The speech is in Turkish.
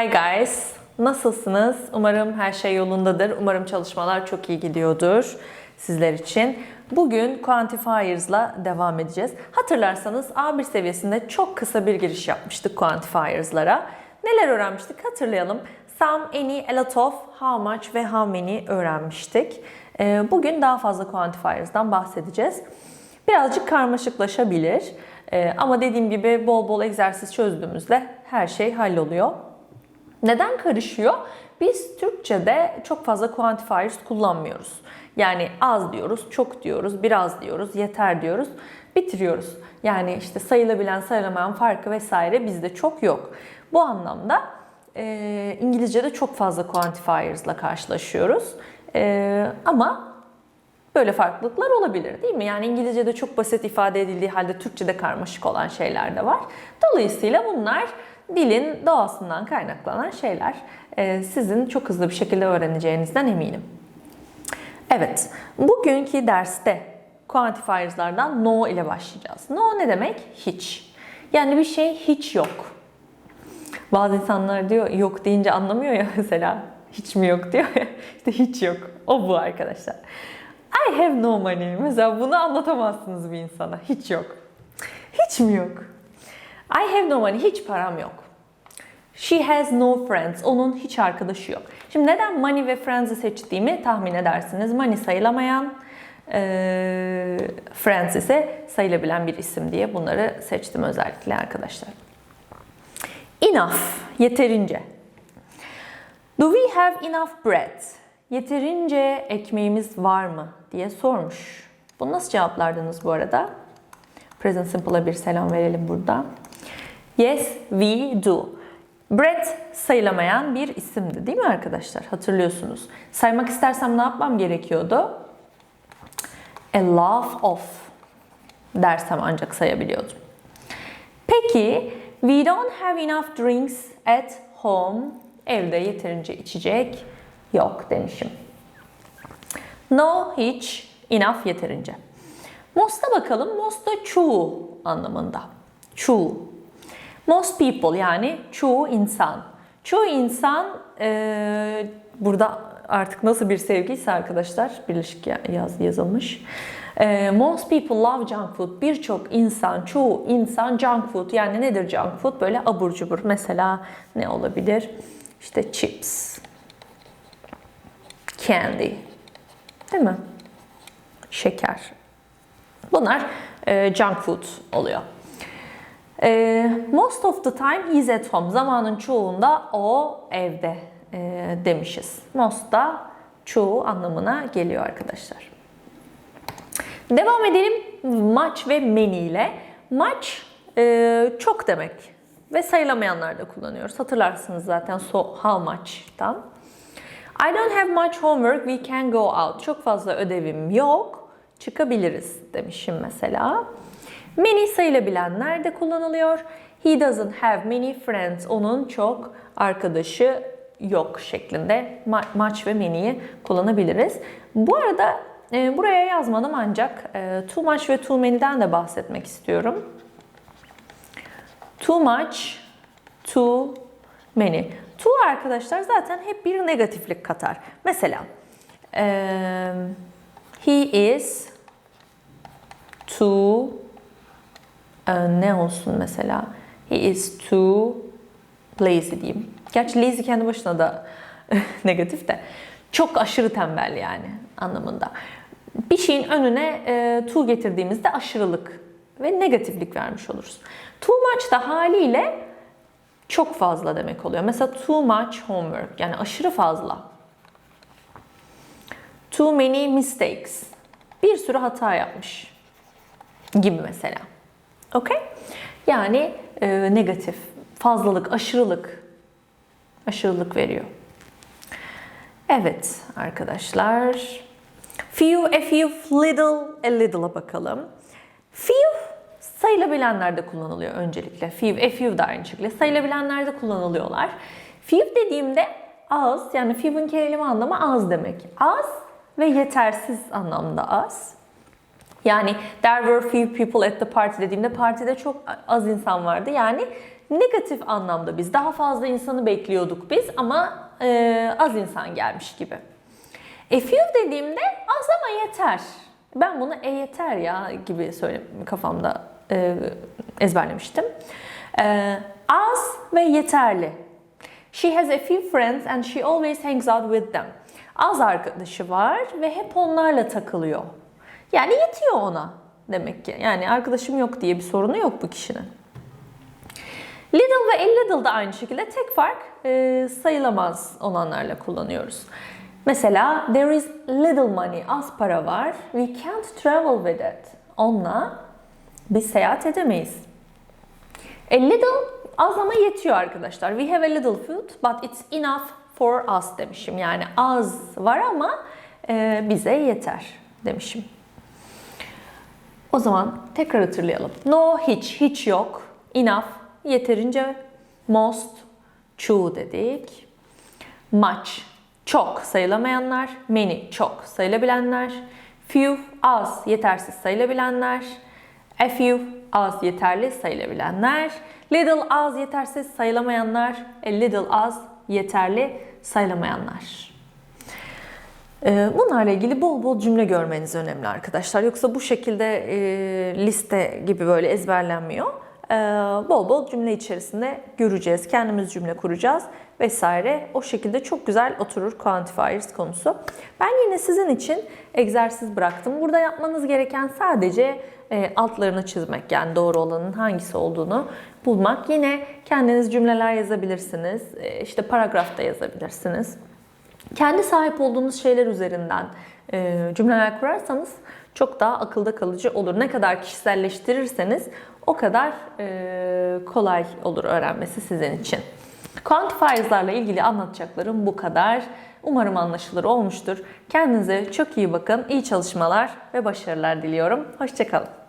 Hi guys. Nasılsınız? Umarım her şey yolundadır. Umarım çalışmalar çok iyi gidiyordur sizler için. Bugün quantifiers'la devam edeceğiz. Hatırlarsanız A1 seviyesinde çok kısa bir giriş yapmıştık quantifiers'lara. Neler öğrenmiştik hatırlayalım. Some, any, a lot of, how much ve how many öğrenmiştik. Ee, Bugün daha fazla quantifiers'dan bahsedeceğiz. Birazcık karmaşıklaşabilir. Ee, Ama dediğim gibi bol bol egzersiz çözdüğümüzde her şey halloluyor. Neden karışıyor? Biz Türkçe'de çok fazla quantifiers kullanmıyoruz. Yani az diyoruz, çok diyoruz, biraz diyoruz, yeter diyoruz, bitiriyoruz. Yani işte sayılabilen, sayılamayan farkı vesaire bizde çok yok. Bu anlamda e, İngilizce'de çok fazla quantifiers'la karşılaşıyoruz. E, ama böyle farklılıklar olabilir değil mi? Yani İngilizce'de çok basit ifade edildiği halde Türkçe'de karmaşık olan şeyler de var. Dolayısıyla bunlar dilin doğasından kaynaklanan şeyler. Ee, sizin çok hızlı bir şekilde öğreneceğinizden eminim. Evet, bugünkü derste quantifiers'lardan no ile başlayacağız. No ne demek? Hiç. Yani bir şey hiç yok. Bazı insanlar diyor yok deyince anlamıyor ya mesela. Hiç mi yok diyor ya. İşte hiç yok. O bu arkadaşlar. I have no money. Mesela bunu anlatamazsınız bir insana. Hiç yok. Hiç mi yok? I have no money. Hiç param yok. She has no friends. Onun hiç arkadaşı yok. Şimdi neden money ve friends'i seçtiğimi tahmin edersiniz. Money sayılamayan, e, friends ise sayılabilen bir isim diye bunları seçtim özellikle arkadaşlar. Enough, yeterince. Do we have enough bread? Yeterince ekmeğimiz var mı diye sormuş. Bunu nasıl cevaplardınız bu arada? Present Simple'a bir selam verelim burada. Yes, we do. Bread sayılamayan bir isimdi değil mi arkadaşlar? Hatırlıyorsunuz. Saymak istersem ne yapmam gerekiyordu? A lot of dersem ancak sayabiliyordum. Peki, we don't have enough drinks at home. Evde yeterince içecek yok demişim. No, hiç, enough yeterince. Most'a bakalım. Most da çoğu anlamında. Çoğu. Most people yani çoğu insan. Çoğu insan e, burada artık nasıl bir sevgiyse arkadaşlar birleşik yaz yazılmış. E, most people love junk food. Birçok insan, çoğu insan junk food. Yani nedir junk food? Böyle abur cubur. Mesela ne olabilir? İşte chips, candy, değil mi? Şeker. Bunlar e, junk food oluyor. E, most of the time he's at home. Zamanın çoğunda o evde e, demişiz. Most da çoğu anlamına geliyor arkadaşlar. Devam edelim much ve many ile. Much e, çok demek ve sayılamayanlar da kullanıyoruz. Hatırlarsınız zaten so how much'tan. I don't have much homework, we can go out. Çok fazla ödevim yok, çıkabiliriz demişim mesela. Many sayılabilenler de kullanılıyor. He doesn't have many friends. Onun çok arkadaşı yok şeklinde much ve many'yi kullanabiliriz. Bu arada e, buraya yazmadım ancak e, too much ve too many'den de bahsetmek istiyorum. Too much, too many. Too arkadaşlar zaten hep bir negatiflik katar. Mesela he is too ne olsun mesela? He is too lazy diyeyim. Gerçi lazy kendi başına da negatif de. Çok aşırı tembel yani anlamında. Bir şeyin önüne e, too getirdiğimizde aşırılık ve negatiflik vermiş oluruz. Too much da haliyle çok fazla demek oluyor. Mesela too much homework yani aşırı fazla. Too many mistakes. Bir sürü hata yapmış gibi mesela. Okay? Yani e, negatif, fazlalık, aşırılık. Aşırılık veriyor. Evet arkadaşlar. Few, a few, little, a little'a bakalım. Few sayılabilenlerde kullanılıyor öncelikle. Few, a few da aynı şekilde sayılabilenlerde kullanılıyorlar. Few dediğimde az, yani few'un kelime anlamı az demek. Az ve yetersiz anlamda az. Yani there were few people at the party dediğimde partide çok az insan vardı. Yani negatif anlamda biz daha fazla insanı bekliyorduk biz ama e, az insan gelmiş gibi. A few dediğimde az ama yeter. Ben bunu e yeter ya gibi söyle kafamda e, ezberlemiştim. E, az ve yeterli. She has a few friends and she always hangs out with them. Az arkadaşı var ve hep onlarla takılıyor. Yani yetiyor ona demek ki. Yani arkadaşım yok diye bir sorunu yok bu kişinin. Little ve a little da aynı şekilde tek fark e, sayılamaz olanlarla kullanıyoruz. Mesela there is little money, az para var. We can't travel with it. Onunla biz seyahat edemeyiz. A little az ama yetiyor arkadaşlar. We have a little food but it's enough for us demişim. Yani az var ama e, bize yeter demişim. O zaman tekrar hatırlayalım. No hiç, hiç yok. Enough, yeterince. Most, çoğu dedik. Much, çok sayılamayanlar. Many, çok sayılabilenler. Few, az, yetersiz sayılabilenler. A few, az, yeterli sayılabilenler. Little, az, yetersiz sayılamayanlar. A little, az, yeterli sayılamayanlar. Ee, Bunlarla ilgili bol bol cümle görmeniz önemli arkadaşlar. Yoksa bu şekilde e, liste gibi böyle ezberlenmiyor. Ee, Bol bol cümle içerisinde göreceğiz. Kendimiz cümle kuracağız vesaire. O şekilde çok güzel oturur quantifiers konusu. Ben yine sizin için egzersiz bıraktım. Burada yapmanız gereken sadece e, altlarını çizmek. Yani doğru olanın hangisi olduğunu bulmak. Yine kendiniz cümleler yazabilirsiniz. E, işte paragrafta yazabilirsiniz kendi sahip olduğunuz şeyler üzerinden e, cümleler kurarsanız çok daha akılda kalıcı olur. Ne kadar kişiselleştirirseniz o kadar kolay olur öğrenmesi sizin için. Quantifiers'larla ilgili anlatacaklarım bu kadar. Umarım anlaşılır olmuştur. Kendinize çok iyi bakın. İyi çalışmalar ve başarılar diliyorum. Hoşçakalın.